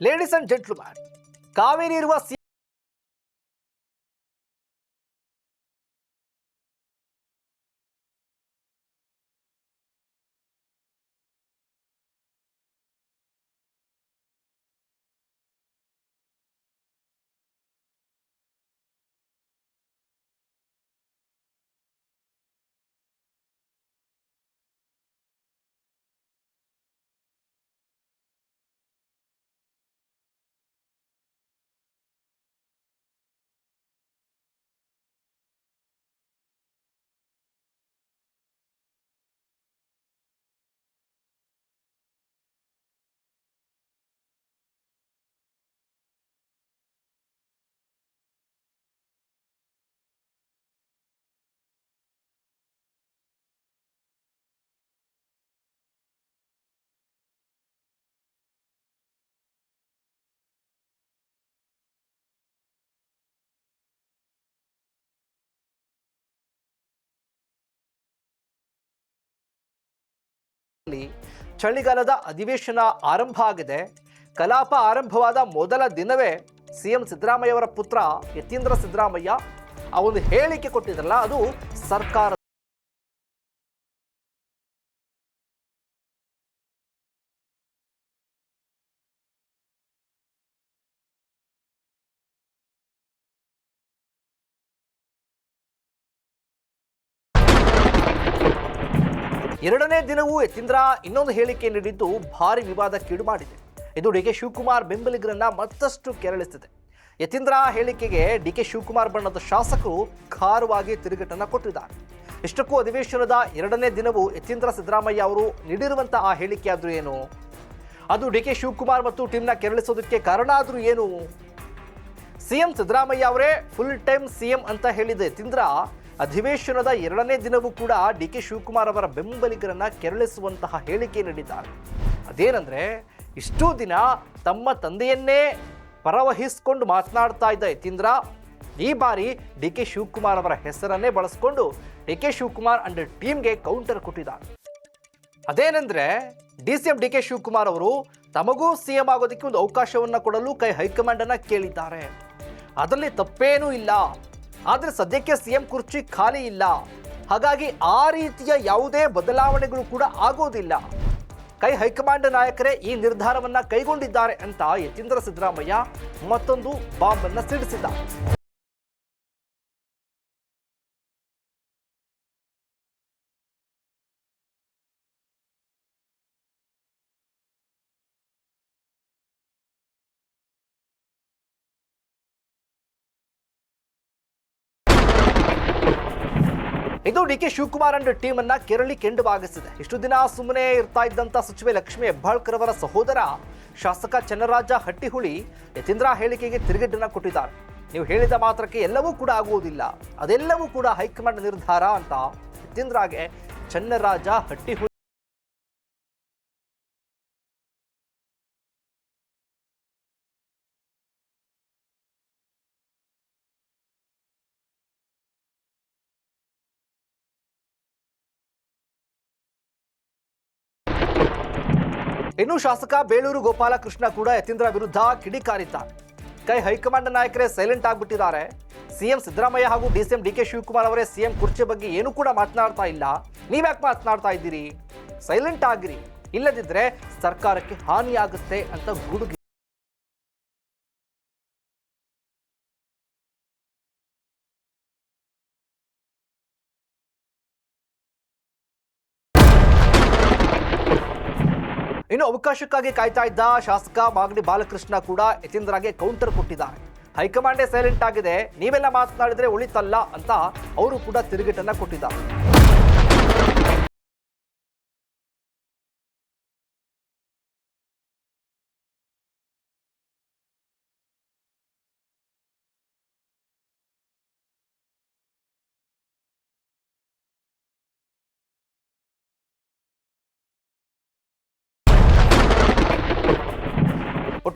Ladies and gentleman Kaveri rivers ಚಳಿಗಾಲದ ಅಧಿವೇಶನ ಆರಂಭ ಆಗಿದೆ. ಕಲಾಪ ಆರಂಭವಾದ ಮೊದಲ ದಿನವೇ ಸಿಎಂ ಸಿದ್ದರಾಮಯ್ಯ ಅವರ ಪುತ್ರ ಯತೀಂದ್ರ ಸಿದ್ದರಾಮಯ್ಯ ಆ ಒಂದು ಹೇಳಿಕೆ ಕೊಟ್ಟಿದ್ರಲ್ಲ, ಅದು ಸರ್ಕಾರ ಎರಡನೇ ದಿನವೂ ಯತೀಂದ್ರ ಇನ್ನೊಂದು ಹೇಳಿಕೆ ನೀಡಿದ್ದು ಭಾರಿ ವಿವಾದಕ್ಕೀಡು ಮಾಡಿದೆ. ಇದು ಡಿ ಕೆ ಶಿವಕುಮಾರ್ ಬೆಂಬಲಿಗರನ್ನ ಮತ್ತಷ್ಟು ಕೆರಳಿಸಿದೆ ಯತೀಂದ್ರ ಹೇಳಿಕೆಗೆ ಡಿ ಕೆ ಶಿವಕುಮಾರ್ ಬಣ್ಣದ ಶಾಸಕರು ಖಾರವಾಗಿ ತಿರುಗೇಟನ್ನ ಕೊಟ್ಟಿದ್ದಾರೆ. ಇಷ್ಟಕ್ಕೂ ಅಧಿವೇಶನದ ಎರಡನೇ ದಿನವೂ ಯತೀಂದ್ರ ಸಿದ್ದರಾಮಯ್ಯ ಅವರು ನೀಡಿರುವಂತಹ ಆ ಹೇಳಿಕೆ ಆದರೂ ಏನು? ಅದು ಡಿ ಕೆ ಶಿವಕುಮಾರ್ ಮತ್ತು ಟೀಮ್ನ ಕೆರಳಿಸೋದಕ್ಕೆ ಕಾರಣ ಆದರೂ ಏನು? ಸಿಎಂ ಸಿದ್ದರಾಮಯ್ಯ ಅವರೇ ಫುಲ್ ಟೈಮ್ ಸಿಎಂ ಅಂತ ಹೇಳಿದ ಯತೀಂದ್ರ ಅಧಿವೇಶನದ ಎರಡನೇ ದಿನವೂ ಕೂಡ ಡಿ ಕೆ ಶಿವಕುಮಾರ್ ಅವರ ಬೆಂಬಲಿಗರನ್ನು ಕೆರಳಿಸುವಂತಹ ಹೇಳಿಕೆ ನೀಡಿದ್ದಾರೆ. ಅದೇನಂದ್ರೆ, ಇಷ್ಟೂ ದಿನ ತಮ್ಮ ತಂದೆಯನ್ನೇ ಪರವಹಿಸಿಕೊಂಡು ಮಾತನಾಡ್ತಾ ಇದ್ದ ಯತೀಂದ್ರ, ಈ ಬಾರಿ ಡಿ ಕೆ ಶಿವಕುಮಾರ್ ಅವರ ಹೆಸರನ್ನೇ ಬಳಸಿಕೊಂಡು ಡಿ ಕೆ ಶಿವಕುಮಾರ್ ಅಂಡ್ ಟೀಮ್ಗೆ ಕೌಂಟರ್ ಕೊಟ್ಟಿದ್ದಾರೆ. ಅದೇನೆಂದ್ರೆ, D C M D K Shivakumar ಅವರು ತಮಗೂ ಸಿ ಎಂ ಆಗೋದಕ್ಕೆ ಒಂದು ಅವಕಾಶವನ್ನು ಕೊಡಲು ಕೈ ಹೈಕಮಾಂಡನ್ನು ಕೇಳಿದ್ದಾರೆ. ಅದರಲ್ಲಿ ತಪ್ಪೇನೂ ಇಲ್ಲ. ಆದರೆ ಸದ್ಯಕ್ಕೆ ಸಿಎಂ ಕುರ್ಚಿ ಖಾಲಿ ಇಲ್ಲ. ಹಾಗಾಗಿ ಆ ರೀತಿಯ ಯಾವುದೇ ಬದಲಾವಣೆಗಳು ಕೂಡ ಆಗೋದಿಲ್ಲ. ಕೈ ಹೈಕಮಾಂಡ್ ನಾಯಕರೇ ಈ ನಿರ್ಧಾರವನ್ನ ಕೈಗೊಂಡಿದ್ದಾರೆ ಅಂತ ಯತೀಂದ್ರ ಸಿದ್ದರಾಮಯ್ಯ ಮತ್ತೊಂದು ಬಾಂಬನ್ನು ಅನ್ನ ಇದು D K Shivakumar and team ಅನ್ನ ಕೆರಳಿ ಕೆಂಡವಾಗಿಸಿದೆ ಇಷ್ಟು ದಿನ ಸುಮ್ಮನೆ ಇರ್ತಾ ಇದ್ದಂತ ಸಚಿವೆ ಲಕ್ಷ್ಮಿ ಹೆಬ್ಬಾಳ್ಕರ್ ಅವರ ಸಹೋದರ ಶಾಸಕ ಚನ್ನರಾಜ ಹಟ್ಟಿಹುಳಿ ಯತೀಂದ್ರ ಹೇಳಿಕೆಗೆ ತಿರುಗಡ್ಡನ್ನ ಕೊಟ್ಟಿದ್ದಾರೆ. ನೀವು ಹೇಳಿದ ಮಾತ್ರಕ್ಕೆ ಎಲ್ಲವೂ ಕೂಡ ಆಗುವುದಿಲ್ಲ. ಅದೆಲ್ಲವೂ ಕೂಡ ಹೈಕಮಾಂಡ್ ನಿರ್ಧಾರ ಅಂತ ಯತೀಂದ್ರಾಗೆ ಚನ್ನರಾಜ ಹಟ್ಟಿಹುಳಿ ಇನ್ನು ಶಾಸಕ ಬೇಳೂರು ಗೋಪಾಲಕೃಷ್ಣ ಕೂಡ ಯತೀಂದ್ರ ವಿರುದ್ಧ ಕಿಡಿಕಾರಿದ್ದಾರೆ ಕೈ ಹೈಕಮಾಂಡ್ ನಾಯಕರೇ ಸೈಲೆಂಟ್ ಆಗಿಬಿಟ್ಟಿದ್ದಾರೆ. ಸಿಎಂ ಸಿದ್ದರಾಮಯ್ಯ ಹಾಗೂ ಡಿಸಿಎಂ ಡಿ ಕೆ ಶಿವಕುಮಾರ್ ಅವರೇ ಸಿಎಂ ಕುರ್ಚಿ ಬಗ್ಗೆ ಏನು ಕೂಡ ಮಾತನಾಡ್ತಾ ಇಲ್ಲ. ನೀವ್ಯಾಕೆ ಮಾತನಾಡ್ತಾ ಇದ್ದೀರಿ? ಸೈಲೆಂಟ್ ಆಗಿರಿ. ಇಲ್ಲದಿದ್ರೆ ಸರ್ಕಾರಕ್ಕೆ ಹಾನಿಯಾಗುತ್ತೆ ಅಂತ ಗುಡುಗಿ ಇನ್ನು ಅವಕಾಶಕ್ಕಾಗಿ ಕಾಯ್ತಾ ಇದ್ದ ಶಾಸಕ ಮಾಗಡಿ ಬಾಲಕೃಷ್ಣ ಕೂಡ ಯತೀಂದ್ರಗೆ ಕೌಂಟರ್ ಕೊಟ್ಟಿದ್ದಾರೆ. ಹೈಕಮಾಂಡೇ ಸೈಲೆಂಟ್ ಆಗಿದೆ. ನೀವೆಲ್ಲ ಮಾತನಾಡಿದ್ರೆ ಉಳಿತಲ್ಲ ಅಂತ ಅವರು ಕೂಡ ತಿರುಗೇಟನ್ನ ಕೊಟ್ಟಿದ್ದಾರೆ.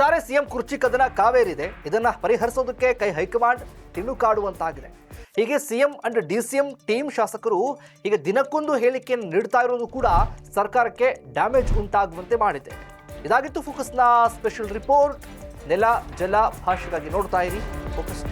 ಒಟ್ಟಾರೆ ಸಿಎಂ ಕುರ್ಚಿ ಕದನ ಕಾವೇರಿದೆ. ಇದನ್ನ ಪರಿಹರಿಸೋದಕ್ಕೆ ಕೈ ಹೈಕಮಾಂಡ್ ತಿಣುಕಾಡುವಂತಾಗಿದೆ ಹೀಗೆ CM and D C M team ಶಾಸಕರು ಈಗ ದಿನಕ್ಕೊಂದು ಹೇಳಿಕೆಯನ್ನು ನೀಡ್ತಾ ಇರೋದು ಕೂಡ ಸರ್ಕಾರಕ್ಕೆ ಡ್ಯಾಮೇಜ್ ಉಂಟಾಗುವಂತೆ ಮಾಡಿದೆ. ಇದಾಗಿತ್ತು ಫೋಕಸ್ನ ಸ್ಪೆಷಲ್ ರಿಪೋರ್ಟ್. ನೆಲ, ಜಲ ಭಾಷೆಗಾಗಿ ನೋಡ್ತಾ ಇರಿ. ಫೋಕಸ್.